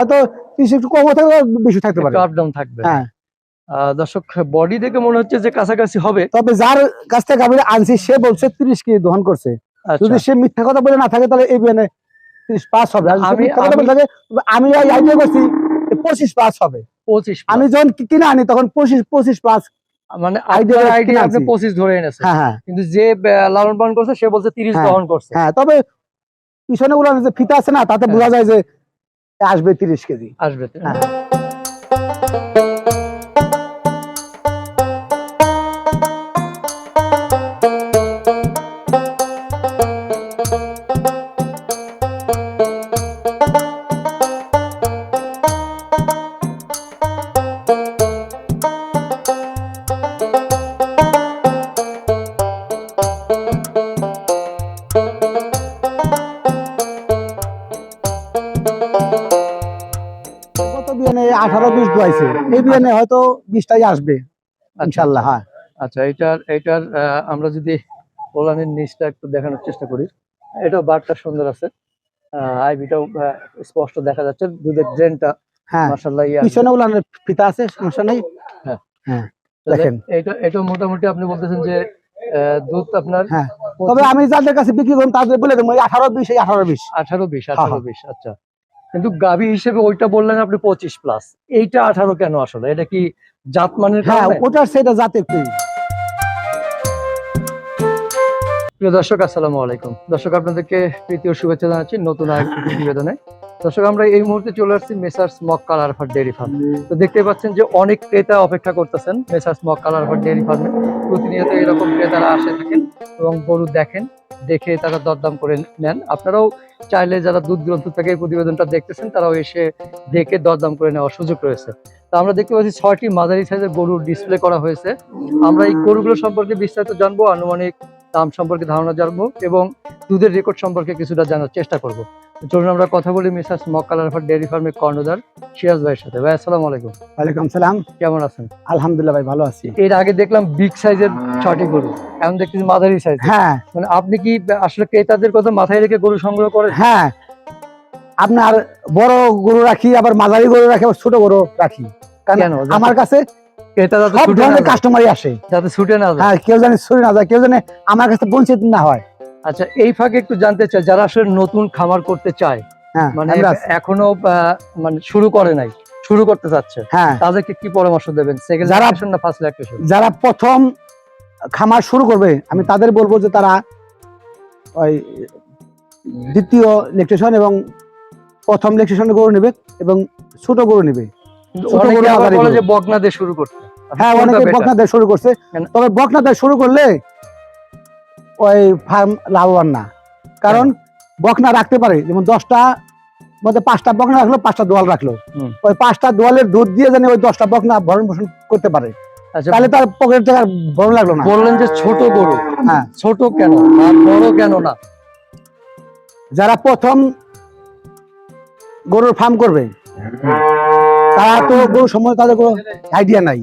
হয়তো একটু কম থাকবে বেশি থাকতে পারে। আপ ডাউন থাকবে। হ্যাঁ। দর্শক বডি দেখে মনে হচ্ছে যে কাছাকাছি হবে। তবে যার কাছ থেকে আমি আনছি সে বলছে তিরিশ কেজি দহন করছে। আচ্ছা। যদি সে মিথ্যা কথা বলে না থাকে তাহলে এই বিয়ানে তিরিশ পাস হবে। আমি- মিথ্যা কথা বলে থাকে তবে আমি আইডিয়া করছি পঁচিশ পাস হবে। পঁচিশ আমি যখন কিনে আনি তখন পঁচিশ পঁচিশ পাস মানে আইডিয়া আইডিয়া আপনি পঁচিশ ধরে এনেছেন। হ্যাঁ হ্যাঁ। কিন্তু যে লালন পালন করছে সে বলছে তিরিশ। দহন করছে। হ্যাঁ তবে পিছনে গুলো ফিতা আছে না তাতে। বোঝা যায় যে আসবে তিরিশ কেজি। আসবে হয়তো বিশটাই আসবে ইনশাল্লাহ হ্যাঁ। আচ্ছা এটার এটার আমরা যদি নিচটা একটু দেখানোর চেষ্টা করি এটা বারটা সুন্দর আছে আইবিটাও স্পষ্ট দেখা যাচ্ছে দুধের ড্রেনটা হ্যাঁ মাসাল্লাহ পিছনে উলানের ফিতা আছে সমস্যা নেই। দেখেন। এটা এটা মোটামুটি আপনি বলতেছেন যে দুধ আপনার হ্যাঁ তবে আমি যাদের কাছে বিক্রি করুন তাদের বলে দেবো আঠারো বিশ এই আঠারো বিশ। আঠারো বিশ হ্যাঁ, আঠারো বিশ আচ্ছা। কিন্তু গাভী হিসেবে ওইটা বললেন আপনি পঁচিশ প্লাস এইটা আঠারো কেন আসলে? এটা কি জাত মানের হ্যাঁ? ওটার সেটা জাতের প্রিয় দর্শক আসসালামু আলাইকুম। দর্শক আপনাদেরকে তৃতীয় শুভেচ্ছা জানাচ্ছি নতুন আরেকটি প্রতিবেদনে। দর্শক, আমরা এই মুহূর্তে চলে আসছি messrs mock colour fur dairy farm. তো দেখতে পাচ্ছেন যে অনেক ক্রেতা অপেক্ষা করতেছেন messrs mock colour fur dairy ফার্মে। প্রতিনিয়ত এরকম ক্রেতারা আসে থাকেন এবং গরু দেখেন, দেখে তারা দরদাম করে নেন। আপনারাও চাইলে যারা দুধ গ্রন্থ থেকে প্রতিবেদনটা দেখতেছেন, তারাও এসে দেখে দরদাম করে নেওয়ার সুযোগ রয়েছে। তো আমরা দেখতে পাচ্ছি ছয়টি মাঝারি সাইজের গরুর ডিসপ্লে করা হয়েছে। আমরা এই গরুগুলো সম্পর্কে বিস্তারিত জানব, আনুমানিক দাম সম্পর্কে ধারণা জানব এবং দুধের রেকর্ড সম্পর্কে কিছুটা জানার চেষ্টা করব। চলুন আমরা কথা বলি মিসাস ডেয়ারি ফার্মের কর্ণধার সিরাজ ভাইয়ের সাথে। ভাই আসসালামু আলাইকুম। ওয়ালাইকুম সালাম। কেমন আছেন? আলহামদুলিল্লাহ ভাই ভালো আছি। এর আগে দেখলাম বিগ সাইজের ছটি গরু এখন দেখতেছি মাঝারি সাইজ হ্যাঁ। মানে আপনি কি আসলে ক্রেতাদের কথা মাথায় রেখে গরু সংগ্রহ করেন? হ্যাঁ। আপনার বড় গরু রাখি আবার মাঝারি গরু রাখি আবার ছোট গরু রাখি। কেন? আমার কাছে ক্রেতা যাতে সব ধরনের কাস্টমারই আসে। যাতে ছুটে না যায়। হ্যাঁ কেউ জানে ছুরি না যায় কেউ জানে আমার কাছে বঞ্চিত না হয়। আচ্ছা এই ফাঁকে একটু জানতে চাই যারা আসলে নতুন খামার করতে চায় হ্যাঁ মানে এখনও মানে শুরু করে নাই শুরু করতে চাচ্ছে হ্যাঁ। তাদেরকে কি পরামর্শ দেবেন? সেকেন্ড যারা- না ফার্স্ট ল্যাকটেশন যারা প্রথম খামার শুরু করবে আমি তাদের বলব যে তারা ওই দ্বিতীয় এবং প্রথম ইলেকট্রিশন গরু নেবে এবং ছোট গরু নেবে। বকনা দিয়ে শুরু করতে। হ্যাঁ অনেকে? বকনা দিয়ে শুরু করছে। তবে বকনা দিয়ে শুরু করলে ওই ফার্ম লাভবান না। কারণ বকনা রাখতে পারে যেমন দশটা মধ্যে পাঁচটা বকনা রাখল পাঁচটা দোয়াল রাখল। ওই পাঁচটা দোয়ালের দুধ দিয়ে জানি ওই দশটা বকনা ভরণ পোষণ করতে পারে। আচ্ছা। তাহলে তার পকেট থেকে ভরণ লাগল না। বললেন যে ছোট গরু। হ্যাঁ। ছোট কেন? বড় কেন না? যারা প্রথম গরুর ফার্ম করবে তারা তো গরু সম্বন্ধে তাদের কোনো আইডিয়া নাই।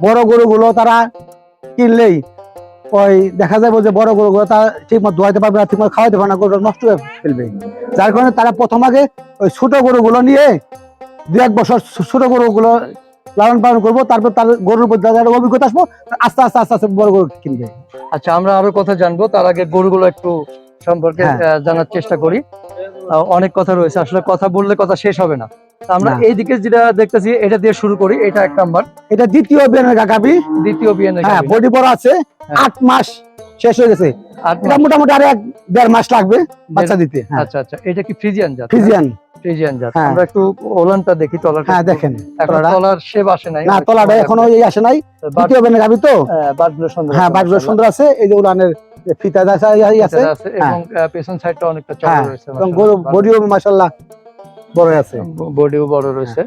বড় গরুগুলো তারা কিনলেই ওই দেখা যাবে যে বড় গরুগুলো তারা ঠিক মতো ধোয়াইতে পারবে না ঠিক মতো খাওয়াইতে পারবে না গরু নষ্ট হয়ে ফেলবে। যার কারণে তারা প্রথম আগে ওই ছোট গরুগুলো নিয়ে দু এক বছর ছোট গরুগুলো লালন পালন করব তারপর তার গরুর প্রতি তাদের অভিজ্ঞতা আসব আস্তে আস্তে আস্তে আস্তে বড় গরু কিনবে। আচ্ছা আমরা আরও কথা জানব তার আগে গরুগুলো একটু সম্পর্কে হ্যাঁ। জানার চেষ্টা করি। অনেক কথা রয়েছে আসলে কথা বললে কথা শেষ হবে না। আমরা না। এইদিকে যেটা দেখতেছি এটা দিয়ে শুরু করি এটা এক নাম্বার। এটা দ্বিতীয় বেনের গাবি দ্বিতীয় বিএনএ হ্যাঁ বডি বড় আছে। আট মাস শেষ হয়ে গেছে। এটা মোটামুটি আর এক দেড় মাস লাগবে বাচ্চা দিতে হ্যাঁ। আচ্ছা আচ্ছা। এটা কি ফ্রিজিয়ান জাত? ফ্রিজিয়ান। ফ্রিজিয়ান জাত। হ্যাঁ। আমরা একটু ওলানটা দেখি তলাটা হ্যাঁ দেখেন এখন তলার শেপ আসে নাই। না তলাটা এখনও এই আসে নাই। দ্বিতীয় গাবি তো? সুন্দর হ্যাঁ আছে, সুন্দর আছে। এই যে ফিতা আছে এই আছে। এবং আহ, পেছন সাইডটা অনেকটা হ্যাঁ রয়েছে এবং গরু বডিও মাশাআল্লাহ বড় আছে। বডিও বড় রয়েছে।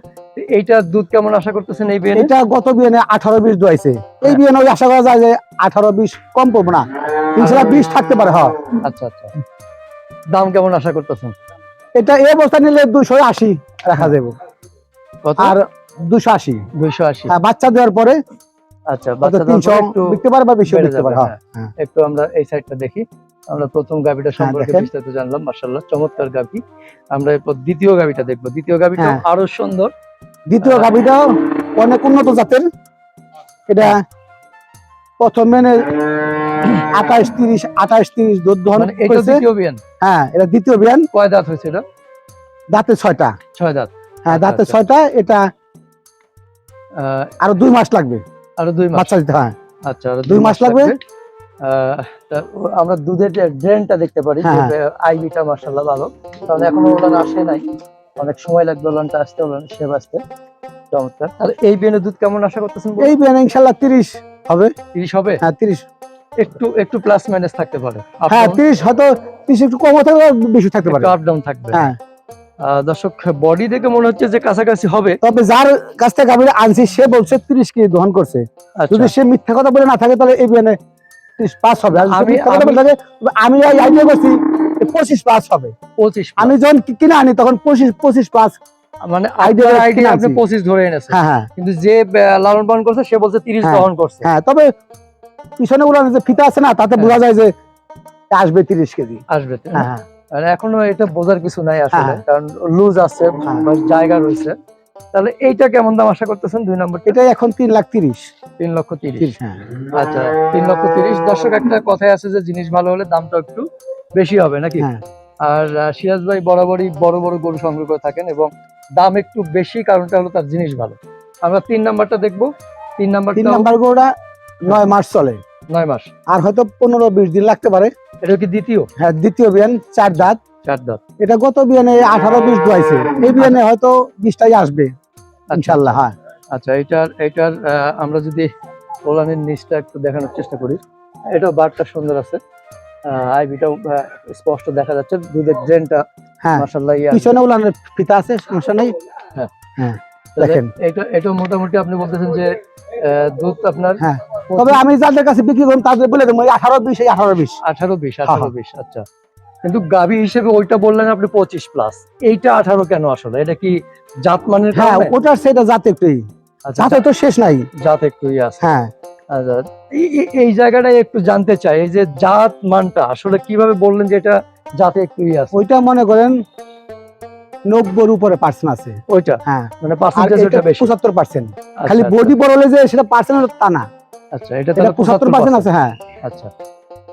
এইটার দুধ কেমন আশা করতেছেন এই এটা গত আঠারো বিশ দোয়াইছে। এই আশা করা যায় যে আঠারো বিশ কম পড়ব না। ইনশাল্লাহ বিশ থাকতে পারে হ্যাঁ। আচ্ছা আচ্ছা। দাম কেমন আশা করতেছেন? এটা এই অবস্থা নিলে দুশো আশি রাখা যাবে। আর দুশো আশি। দুইশো আশি। হ্যাঁ, বাচ্চা দেওয়ার পরে আচ্ছা বাচ্চা একটু বিকতে পারে বা বেশি বিকতে পারে হ্যাঁ। একটু আমরা এই সাইডটা দেখি। আমরা প্রথম গাভিটা সম্পর্কে বিস্তারিত জানলাম চমৎকার আমরা এরপর দ্বিতীয় গাভিটা দেখব। দ্বিতীয় গাভিটা। আরও সুন্দর। দ্বিতীয় গাভিটাও অনেক উন্নত জাতের। এটা প্রথম মেনে আঠাশ তিরিশ আঠাশ তিরিশ দুধ দহন মানে হ্যাঁ এটা দ্বিতীয় বিয়ান। কয় দাঁত হয়েছে এটা? দাঁতে ছয়টা। ছয় দাঁত। হ্যাঁ দাঁতে আচ্ছা। ছয়টা এটা আরও দুই মাস লাগবে। আরও দুই মাস। বাচ্চা দিতে হ্যাঁ। আচ্ছা দুই মাস লাগবে। আহ, আমরা দুধের ড্রেনটা দেখতে পারি হ্যাঁ, আইবিটা মার্শাল্লাহ ভালো। কারণ এখনও ওলান আসে নাই। অনেক সময় লাগবে ওলানটা আসতে ওলান সেব আসতে। চমৎকার। আর এই বিয়ানের দুধ কেমন আশা করতেছেন এই বিয়ান ইনশাল্লাহ তিরিশ হবে। তিরিশ হবে? হ্যাঁ তিরিশ। একটু একটু প্লাস মাইনাস থাকতে পারে। হ্যাঁ তিরিশ হয়তো তিরিশ একটু কম থাকবে বেশি থাকতে পারে। আপ ডাউন থাকবে। হ্যাঁ। দর্শক বডি দেখে মনে হচ্ছে যে কাছাকাছি হবে। তবে যার কাছ থেকে গাভীর আনছি সে বলছে তিরিশ কেজি দহন করছে। আচ্ছা। যদি সে মিথ্যা কথা বলে না থাকে তাহলে এই বিয়ানে ত্রিশ পাস হবে। আমি- আমি- আমি আইডিয়া করছি পঁচিশ পাস হবে। পঁচিশ আমি যখন কিনে আনি তখন পঁচিশ পঁচিশ পাস মানে আইডিয়া আইডিয়া আপনি পঁচিশ ধরে এনেছেন। হ্যাঁ হ্যাঁ। কিন্তু যে লালন পালন করছে সে বলছে তিরিশ হ্যাঁ। দহন করছে। হ্যাঁ তবে পিছনে যে ফিতা আছে না তাতে হ্যাঁ। বোঝা যায় যে আসবে তিরিশ কেজি। আসবে হ্যাঁ হ্যাঁ। এখনও এটা বোঝার কিছু নাই আসলে হ্যাঁ। কারণ লুজ আছে হ্যাঁ। জায়গা রয়েছে। তাহলে এইটা কেমন দাম আশা করতেছেন? দুই নম্বর এটা এখন তিন লাখ তিরিশ। তিন লক্ষ তিরিশ। হ্যাঁ। আচ্ছা তিন লক্ষ তিরিশ। দর্শক একটা কথাই আছে যে জিনিস ভালো হলে দামটা একটু বেশি হবে নাকি? হ্যাঁ। আর সিরাজ ভাই বরাবরই বড় বড় গরু সংগ্রহ করে থাকেন এবং দাম একটু বেশি কারণটা হলো তার জিনিস ভালো। আমরা তিন নাম্বারটা দেখব। তিন নাম্বার তিন নাম্বার গরুটা নয় মাস চলে। নয় মাস। আর হয়তো পনেরো বিশ দিন লাগতে পারে। এটা কি দ্বিতীয়? হ্যাঁ দ্বিতীয় বিয়ান চার দাঁত। চার দাঁত। এটা গত বিয়ানে আঠারো বিশ দোয়াইছে। এই বিয়ানে হয়তো বিশটাই আসবে ইনশাল্লাহ হ্যাঁ। আচ্ছা এটার এটার আমরা যদি কোলানের নিচটা একটু দেখানোর চেষ্টা করি। এটা বারটা সুন্দর আছে। আইবিটাও স্পষ্ট দেখা যাচ্ছে। দুধের ড্রেনটা হ্যাঁ। মাসাল্লাহ পিছনে উলানের ফিতা আছে সমস্যা নেই। হ্যাঁ। হ্যাঁ দেখেন। এটা এটা মোটামুটি আপনি বলতেছেন যে দুধ আপনার হ্যাঁ। তবে আমি যাদের কাছে বিক্রি করুন তাদের বলে দেবো আঠারো বিশ এই আঠারো বিশ। আঠারো বিশ হ্যাঁ, আঠারো বিশ আচ্ছা। কিন্তু গাভী হিসেবে ওইটা বললেন আপনি পঁচিশ প্লাস এইটা আঠারো কেন আসলে? এটা কি জাত মানের হ্যাঁ? ওটার সেটা জাতে একটুই। আচ্ছা, জাতে তো শেষ নাই। জাত একটুই আছে। হ্যাঁ। আচ্ছা, এই- জায়গাটাই একটু জানতে চাই এই যে জাত মানটা আসলে কীভাবে বললেন যে এটা জাতে একটুই আছে? ওইটা মনে করেন নব্বইয়ের উপরে পার্সেন্ট আছে। ওইটা? হ্যাঁ। মানে পার্সেন্টেজ ওটা বেশি। পঁচাত্তর পার্সেন্ট আচ্ছা, খালি আচ্ছা, বডি বড় হলে যে সেটা পার্সেন্ট তা না। আচ্ছা এটা তাহলে পঁচাত্তর পার্সেন্ট আছে হ্যাঁ। আচ্ছা।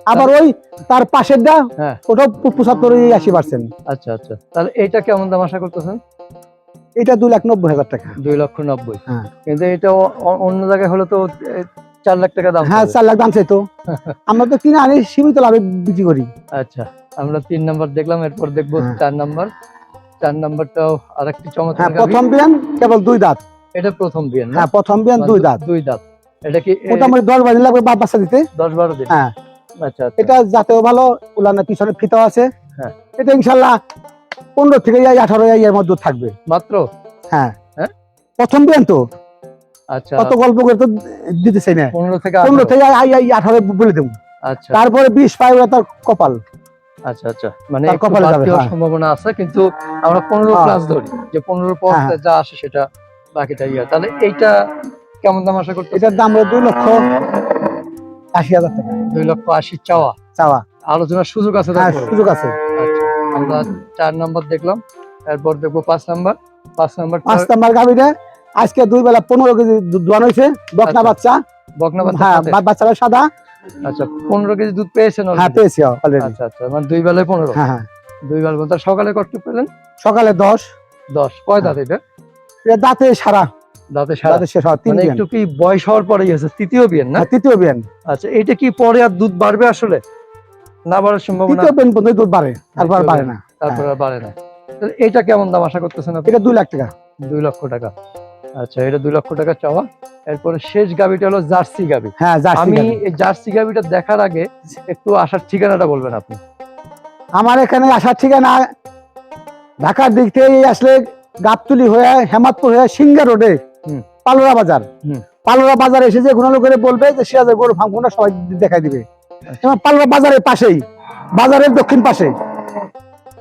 আবার ওই তার পাশেরটা হ্যাঁ। ওটাও পঁচাত্তর আশি পার্সেন্ট আচ্ছা আচ্ছা। তাহলে এটা কেমন দাম আশা করতেছেন? এটা দুই লাখ নব্বই হাজার টাকা। দুই লক্ষ নব্বই। হ্যাঁ। কিন্তু এটা অন্য জায়গায় হলে তো চার লাখ টাকা দাম হ্যাঁ চার লাখ দাম চাইতো। আমরা তো কিনে আনি সীমিত লাভে বিক্রি করি। আচ্ছা আমরা তিন নাম্বার দেখলাম এরপর দেখব হ্যাঁ। চার নাম্বার। চার নাম্বারটাও আর একটি চমৎকার হ্যাঁ প্রথম বিয়ান কেবল দুই দাঁত। এটা প্রথম বিয়ে না? হ্যাঁ প্রথম বিয়ান মানে দুই দাঁত। দুই দাঁত। এটা কি মোটামুটি দশ বাজে লাগবে বা বাচ্চা দিতে। দশ বারো দিন? হ্যাঁ। আচ্ছা আচ্ছা। এটা জাতেও ভালো উলানের পিছনে ফিতাও আছে। হ্যাঁ। এটা ইনশাল্লাহ পনেরো থেকে আঠারো এর মধ্যে থাকবে। মাত্র? হ্যাঁ। হ্যাঁ? প্রথম বিয়ান তো। আচ্ছা। কত গল্প করে তো দিতে চাই না। পনেরো থেকে পনেরো আঠারো। থেকে বলে দেবো। আচ্ছা। তারপরে বিশ পাই তার কপাল। আচ্ছা আচ্ছা। মানে কপালে যাবে, হ্যাঁ। সম্ভাবনা আছে কিন্তু আমরা পনেরো হ্যাঁ। প্লাস ধরি। যে পনেরো পর হ্যাঁ। যা আসে সেটা বাকিটা ইয়ে। তাহলে এইটা কেমন দাম আশা করতে এটার দাম হলো দুই লক্ষ আশি হাজার টাকা। দুই লক্ষ আশি চাওয়া। চাওয়া। আলোচনার সুযোগ আছে সুযোগ আছে। আমরা চার নাম্বার দেখলাম এরপর দেখব পাঁচ নাম্বার। পাঁচ নাম্বার পাঁচ নাম্বার গাভিটা আজকে দুই বেলা পনেরো কেজি দুধ দোয়ান হয়েছে। বকনা আচ্ছা। বাচ্চা। বকনা হ্যাঁ বাচ্চা বা- বাচ্চারা সাদা। আচ্ছা পনেরো কেজি দুধ পেয়েছেন হ্যাঁ? পেয়েছি অলরেডি আচ্ছা আচ্ছা মানে দুই বেলায় পনেরো? হ্যাঁ হ্যাঁ। দুই বেলা বলতে সকালে কত পেলেন? সকালে দশ। দশ। কয় হ্যাঁ। দাঁত এটা? দাঁতে সারা। দাঁতে সারা। দাঁতে শেষ তিন মানে একটু কি বয়স হওয়ার পরেই আছে তৃতীয় বিয়েন না? হ্যাঁ, তৃতীয় বিয়ান। আচ্ছা এটা কি পরে আর দুধ বাড়বে আসলে? না বাড়ার সম্ভাবনা? তৃতীয় বিয়ান পর্যন্ত দুধ বাড়ে তারপর বাড়ে না। তারপর বাড়ে না। এটা কেমন দাম আশা করতেছেন আপনি? এটা দুই লাখ টাকা। দুই লক্ষ টাকা। আচ্ছা এটা দুই লক্ষ টাকা চাওয়া। এরপরে শেষ গাবিটা হলো জার্সি গাবি। হ্যাঁ জার্সি আমি এই জার্সি গাবিটা দেখার আগে একটু আসার ঠিকানাটা বলবেন আপনি। আমার এখানে আসার ঠিকানা ঢাকার দিক থেকে আসলে গাবতুলি হয়ে হেমাদপুর হয়ে সিঙ্গা রোডে হুম। পালোরা বাজার। হুম। পালোরা বাজার এসে যে কোনো করে বলবে যে সিরাজের গরু ফার্ম কোনটা সবাই দেখাই দিবে। আচ্ছা। এবং পালোরা বাজারের পাশেই বাজারের দক্ষিণ পাশে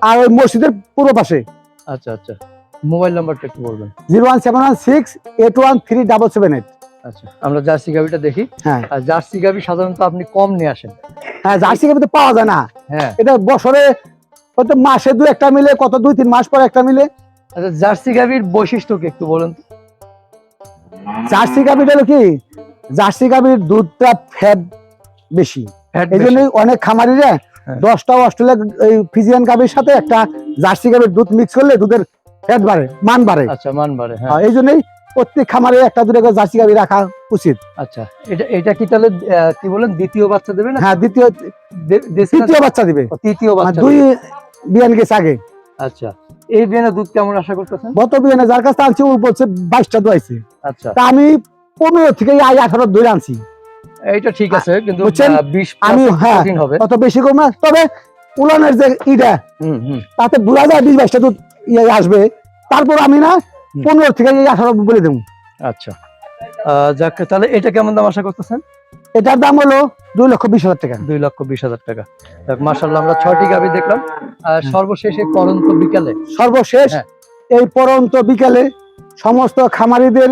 আর ওই মসজিদের পূর্ব পাশে। আচ্ছা আচ্ছা। মোবাইল নাম্বারটা একটু বলবেন। Zero one seven one six eight one three double seven eight. আচ্ছা আমরা জার্সি গাভিটা দেখি। হ্যাঁ। আর জার্সি গাভি সাধারণত আপনি কম নিয়ে আসেন। হ্যাঁ জার্সি গাভি তো পাওয়া যায় না। হ্যাঁ। এটা বছরে হয়তো মাসে দু একটা মিলে কত দুই তিন মাস পর একটা মিলে? আচ্ছা জার্সি গাভির বৈশিষ্ট্য কি একটু বলুন জার্সি গাভিটা হলো কি? জার্সি গাভির দুধটা ফ্যাট বেশি। এই বেশি। জন্যই অনেক খামারিরা হ্যাঁ। দশটা অস্ট্রেলিয়া এই ফিজিয়ান গাভির সাথে একটা জার্সি গাভির দুধ মিক্স করলে দুধের বাড়ে মান বাড়ে আচ্ছা মান বাড়ে হ্যাঁ এই জন্যই প্রত্যেক খামারে একটা দুটো করে জার্সি গাভি রাখা উচিত। আচ্ছা এটা এটা কি তাহলে কি বলেন দ্বিতীয় বাচ্চা দেবে না? হ্যাঁ দ্বিতীয় দে- তৃতীয় বাচ্চা দিবে। তৃতীয় মানে বাচ্চা দুই বিয়ান গেছে আগে। আচ্ছা এই বিয়ানে দুধ কেমন আশা করতেছেন? গত বিয়ানে যার কাছে আনছি ও বলছে বাইশটা দোয়াইছে। আচ্ছা। তা আমি পনেরো থেকে আই আঠারো ধরে আনছি। এইটা ঠিক আছে কিন্তু আমি হ্যাঁ অত বেশি কম না তবে উলানের যে ইটা হুম হুম। তাতে বোঝা যায় বিশ বাইশটা দুধ ইয়ে আসবে তারপর আমি না পনেরো থেকে আঠারো বলে দেবো। আচ্ছা। যাক তাহলে এটা কেমন দাম আশা করতেছেন? এটার দাম হলো দুই লক্ষ বিশ হাজার টাকা। দুই লক্ষ বিশ হাজার টাকা। মার্শাল্লাহ আমরা ছয়টি গাভি দেখলাম। সর্বশেষ এই পরন্ত বিকালে। সর্বশেষ হ্যাঁ। এই পরন্ত বিকালে সমস্ত খামারিদের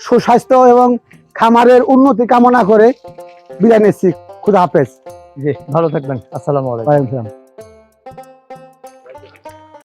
সুস্বাস্থ্য এবং খামারের উন্নতি কামনা করে বিদায় নিচ্ছি। খুদা হাফেজ। জি ভালো থাকবেন। আসসালামু আলাইকুম।